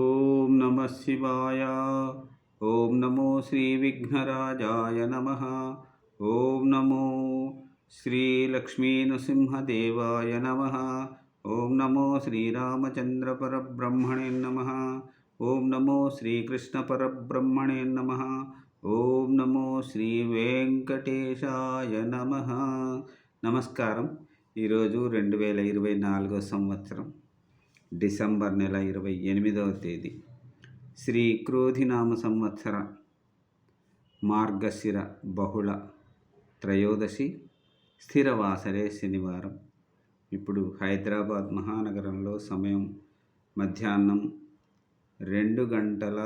ఓం నమ శివాయ ఓం నమో శ్రీ విఘ్నరాజాయ నమ ఓం నమో శ్రీ లక్ష్మీనృసింహదేవాయ నమ ఓం నమో శ్రీరామచంద్ర పరబ్రహ్మణే నమ ఓం నమో శ్రీకృష్ణ పరబ్రహ్మణే నమ ఓం నమో శ్రీ వెంకటేశాయ నమ నమస్కారం ఈరోజు రెండు వేల ఇరవై నాలుగో సంవత్సరం. డిసెంబర్ నెల ఇరవై ఎనిమిదవ తేదీ. శ్రీ క్రోధినామ సంవత్సర మార్గశిర బహుళ త్రయోదశి స్థిరవాసరే శనివారం. ఇప్పుడు హైదరాబాద్ మహానగరంలో సమయం మధ్యాహ్నం రెండు గంటల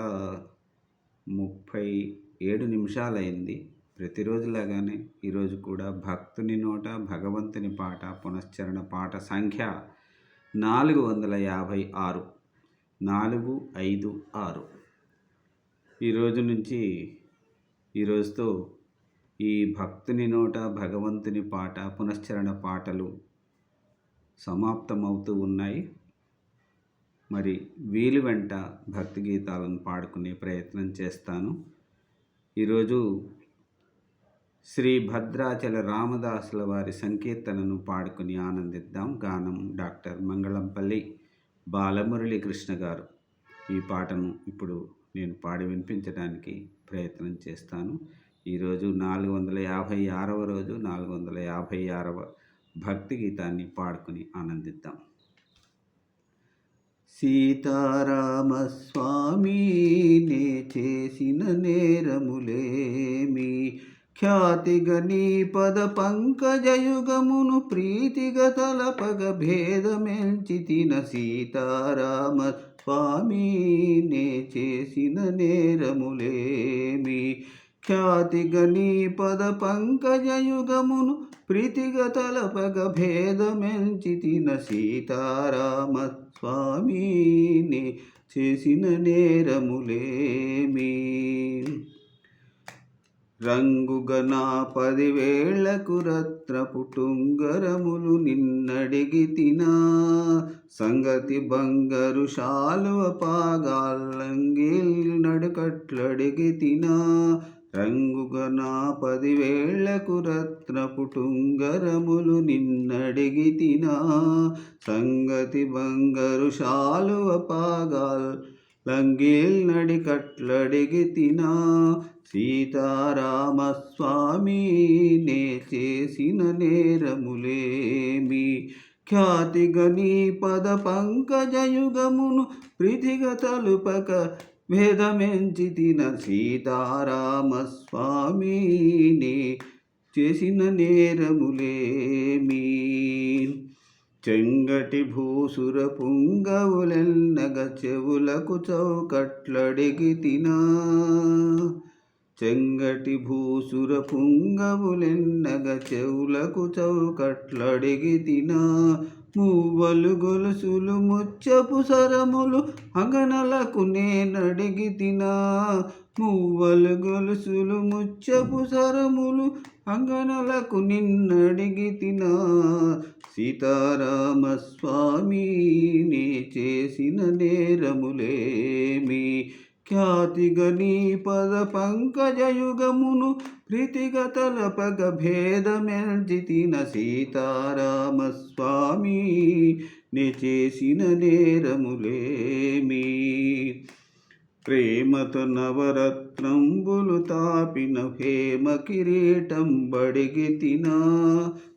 ముప్పై ఏడు నిమిషాలైంది. ప్రతిరోజులాగానే ఈరోజు కూడా భక్తుని నోట భగవంతుని పాట పునశ్చరణ పాట సంఖ్య నాలుగు వందల యాభై ఆరు. నాలుగు ఐదు ఆరు. ఈరోజు నుంచి ఈరోజుతో ఈ భక్తుని నోట భగవంతుని పాట పునశ్చరణ పాటలు సమాప్తమవుతూ ఉన్నాయి. మరి వీలు వెంట భక్తి గీతాలను పాడుకునే ప్రయత్నం చేస్తాను. ఈరోజు శ్రీ భద్రాచల రామదాసుల వారి సంకీర్తనను పాడుకుని ఆనందిద్దాం గానం డాక్టర్ మంగళంపల్లి బాలమురళీ కృష్ణ గారు. ఈ పాటను ఇప్పుడు నేను పాడి వినిపించడానికి ప్రయత్నం చేస్తాను. ఈరోజు నాలుగు వందల యాభై ఆరవ రోజు నాలుగు వందల యాభై ఆరవ భక్తి గీతాన్ని పాడుకుని ఆనందిద్దాం. సీతారామస్వామి నే చేసిన నేరములేమి ఖ్యాతిగా నీ పద పంకజయుగమును ప్రీతిగా తలపగ భేదమెంచి తిన సీతారామ స్వామి నే చేసిన నేరములేమి. ఖ్యాతిగా నీ పద పంకజయుగమును ప్రీతిగా తలపగ భేదమెంచి తిన సీతారామ స్వామి నే చేసిన నేరములేమి. రంగుగనా పదివేళ్ళకు రత్నపు పుటుంగరములు నిన్నడిగి తినా సంగతి బంగరు శాలువ పాగాల్లంగిల్ నడుకట్లడిగి తినా రంగుగనా పదివేళ్ళకు రత్నపు టుంగరములు నిన్నడిగి తినా సంగతి బంగరు శాలువ పాగాల్ లంగేల్ నడికట్లడిగి తినా సీతారామస్వామి నే చేసిన నేరములేమి. ఖ్యాతిగని పద పంకజయుగమును ప్రీతిగ తలుపక భేదమెంచి తిన సీతారామస్వామి నే చేసిన నేరములేమి. చెంగటి భూసుర పుంగవులెన్నగ చెవులకు చౌకట్లడిగి తినా చెంగటి భూసుర పుంగవులెన్నగ చెవులకు చౌకట్లడిగి తినా మువ్వలు గొలుసులు ముచ్చపు సరములు అగనలకు నేనడిగి తినా మువ్వలు గొలుసులు ముచ్చపు సరములు అంగనలకు నిన్నడిగి తినా సీతారామస్వామి నే చేసిన నేరములేమి? ఖ్యాతిగని పద పంకజయుగమును ప్రీతిగతలపగ భేదమెర్జితిన సీతారామస్వామి నే చేసిన నేరములేమి? ప్రేమతో నవరత్నంబులు తాపిన హేమ కిరీటం బడిగి తినా.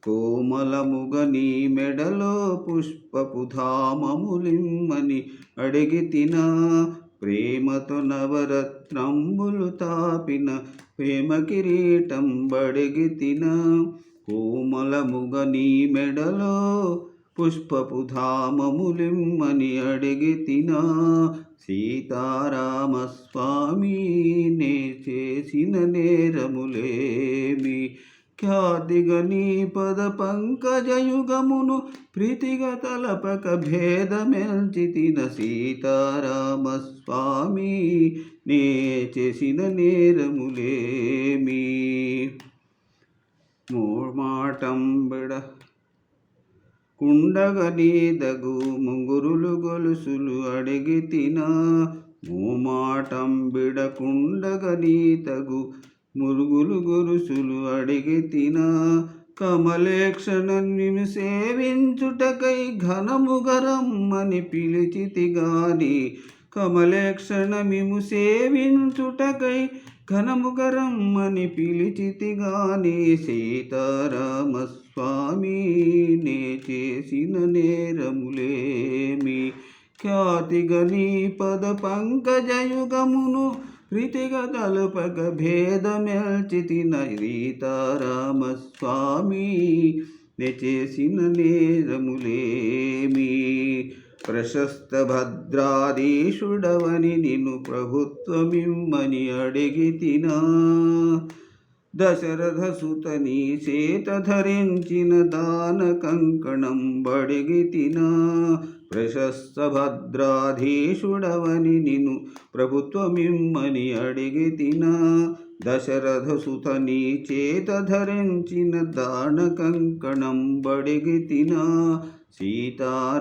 కోమలముగ నీ మెడలో పుష్పపు ధామములిమ్మని అడిగి తినా. ప్రేమతో నవరత్నంబులు తాపిన ప్రేమ కిరీటం బడిగి తినా. కోమలముగ నీ మెడలో పుష్పపు ధామములిమ్మని అడిగి తినా సీతారామస్వామి నే చేసిన నేరములేమి. ఖ్యాతిగని పద పంకజయుగమును ప్రీతిగ తలపక భేదమెల్చి తిన సీతారామస్వామి నే చేసిన నేరములేమి. మూమాటంబిడ కుండగనీదగు ముంగురులు గొలుసులు అడిగి తిన. మూమాటం బిడకుండగనీతగు మురుగులు గొలుసులు అడిగి తిన. కమలేక్షణని సేవించుటకై ఘనముగరమ్మని పిలిచితి గాని కమలేక్షణమిము సేవించుటకై ఘనముగరమ్మని పిలిచితి గాని స్వామి నే చేసిన నేరములేమి. ఖ్యాతిగని పద పంకజయుగమును ప్రీతిగా తలుపక భేదమెల్చితిన సీతారామస్వామి నే చేసిన నేరములేమి. ప్రశస్త భద్రాధీశుడవని నిన్ను ప్రభుత్వమిమ్మని అడిగి తినా దశరథ సుతని చేత ధరించిన దాన కంకణం బడిగితినా ప్రశస్త భద్రాధీశుడవని నిను ప్రభుత్వమిమ్మని అడిగి తినా దశరథ సుతని చేత ధరించిన దాన కంకణం బడిగి తినా సీతారామస్వామి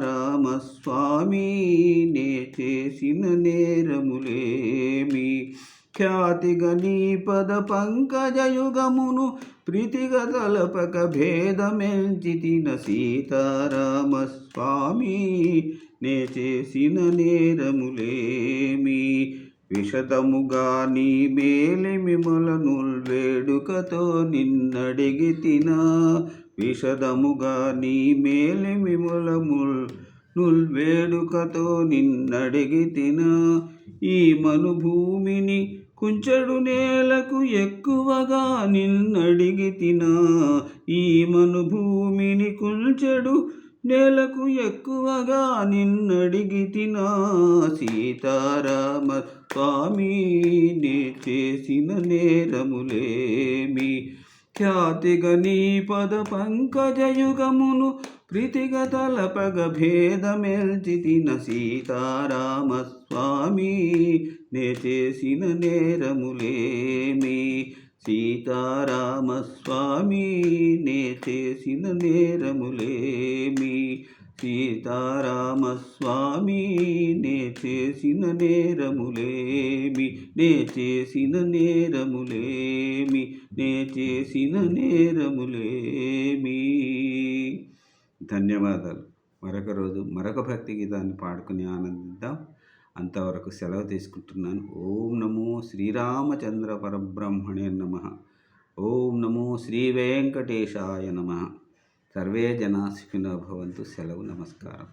నే చేసిన నేరములేమి? ఖ్యాతిగా నీ పద పంకజయుగమును ప్రీతిగా తలపక భేదమెంచితిన సీతారామస్వామి నే చేసిన నేరములేమి. విషదముగా నీ మేలిమి మొలనుల్ వేడుకతో నిన్నడిగి తిన. విషదముగా నీ మేలిమి నుల్వేడుకతో నుల్ నిన్నడిగి ఈ మనుభూమిని కుంచెడు నేలకు ఎక్కువగా నిన్నడిగి తిన. ఈ మనుభూమిని కుంచెడు నేలకు ఎక్కువగా నిన్నడిగి తిన. సీతారామ స్వామి నే చేసిన నేరములేమి? ఖ్యాతిగా నీ పద పంకజయుగమును ప్రీతిగా తలపగ భేదమెల్చితిన సీతారామస్వామి నే చేసిన నేరములేమి? సీతారామస్వామి నే చేసిన నేరములేమి? సీతారామస్వామి నే చేసిన నేరములేమి నే చేసిన నేరములేమి నే చేసిన నేరములేమి. ధన్యవాదాలు. మరొక రోజు మరొక భక్తి గీతాన్ని పాడుకుని ఆనందిద్దాం. అంతవరకు సెలవు తీసుకుంటున్నాను. ఓం నమో శ్రీరామచంద్ర పరబ్రహ్మణే నమ. ఓం నమో శ్రీ వెంకటేశాయ నమ. సర్వే జనా సుఖినో భవంతు. సెలవు నమస్కారం.